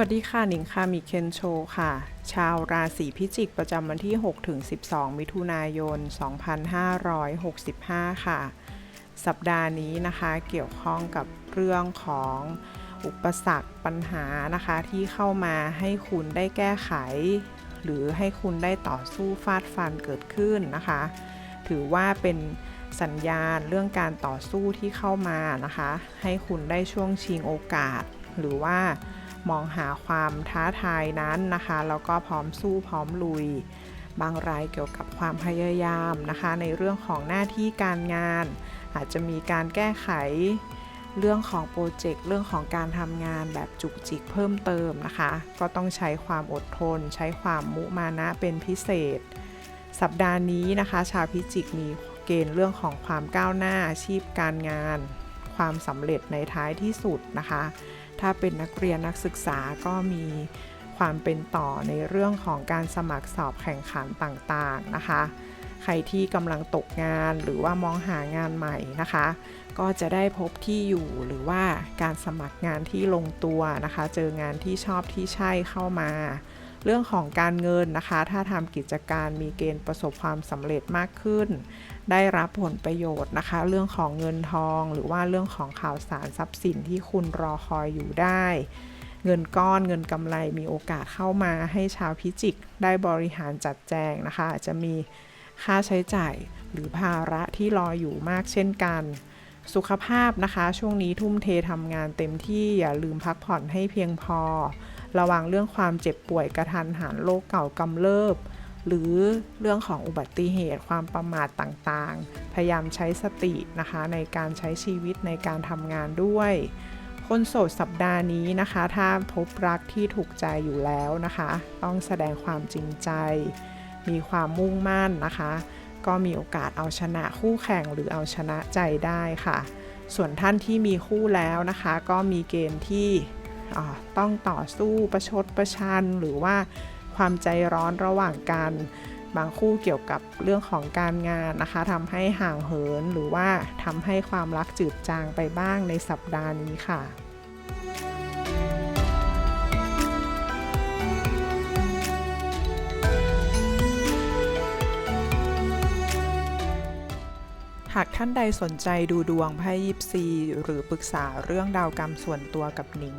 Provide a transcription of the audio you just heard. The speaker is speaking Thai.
วัสดีค่ะหนิงค่ะมีเคนโชค่ะ ชาวราศีพิจิกประจำวันที่ 6 ถึง 12 มิถุนายน 2565 ค่ะ สัปดาห์นี้นะคะเกี่ยวข้องกับเรื่องของอุปสรรคปัญหานะคะที่เข้ามาให้คุณได้แก้ไข หรือให้คุณได้ต่อสู้ฟาดฟันเกิดขึ้นนะคะ ถือว่าเป็นสัญญาณเรื่องการต่อสู้ที่เข้ามานะคะ ให้คุณได้ช่วงชิงโอกาส หรือว่า มองหาความท้าทายนั้นนะคะ แล้วก็พร้อมสู้พร้อมลุย บางรายเกี่ยวกับความพยายามนะคะ ในเรื่องของหน้าที่การงาน อาจจะมีการแก้ไขเรื่องของโปรเจกต์เรื่องของการทำงานแบบจุกจิกเพิ่มเติมนะคะ ก็ต้องใช้ความอดทน ใช้ความมุมานะเป็นพิเศษ สัปดาห์นี้นะคะ ชาวพิจิกมีเกณฑ์เรื่องของความก้าวหน้าอาชีพการงาน ความสำเร็จในท้ายที่สุดนะคะ ถ้าเป็นนักเรียนนักศึกษาก็มีความเป็นต่อในเรื่องของการสมัครสอบแข่งขันต่างๆนะคะ ใครที่กำลังตกงานหรือว่ามองหางานใหม่นะคะ ก็จะได้พบที่อยู่หรือว่าการสมัครงานที่ลงตัวนะคะ เจองานที่ชอบที่ใช่เข้ามา เรื่องของการเงินนะคะ ถ้าทำกิจการมีเกณฑ์ประสบความสำเร็จมากขึ้น ได้รับผลประโยชน์นะคะ เรื่องของเงินทองหรือว่าเรื่องของข่าวสารทรัพย์สินที่คุณรอคอยอยู่ได้ เงินก้อนเงินกำไรมีโอกาสเข้ามาให้ชาวพิจิกได้บริหารจัดแจงนะคะอาจจะมีค่าใช้จ่ายหรือภาระที่รออยู่มากเช่นกัน สุขภาพนะคะ ช่วงนี้ทุ่มเททำงานเต็มที่อย่าลืมพักผ่อนให้เพียงพอ ระวังเรื่องความเจ็บป่วยกระทันหันโรคเก่ากำเริบ หรือเรื่องของอุบัติเหตุความประมาทต่างๆ พยายามใช้สตินะคะในการใช้ชีวิตในการทำงานด้วย คนโสดสัปดาห์นี้นะคะ ถ้าพบรักที่ถูกใจอยู่แล้วนะคะ ต้องแสดงความจริงใจ มีความมุ่งมั่นนะคะ ก็มีโอกาสเอาชนะคู่แข่งหรือเอาชนะใจได้ค่ะ ส่วนท่านที่มีคู่แล้วนะคะ ก็มีเกณฑ์ที่ ต้องต่อสู้ประชดประชัน หรือว่าความใจร้อนระหว่างกัน บางคู่เกี่ยวกับเรื่องของการงานนะคะทำให้ห่างเหินหรือว่าทำให้ความรักจืดจางไปบ้างในสัปดาห์นี้ค่ะหากท่านใดสนใจดูดวงไพ่ยิปซี หรือปรึกษาเรื่องดาวกรรมส่วนตัวกับหนิง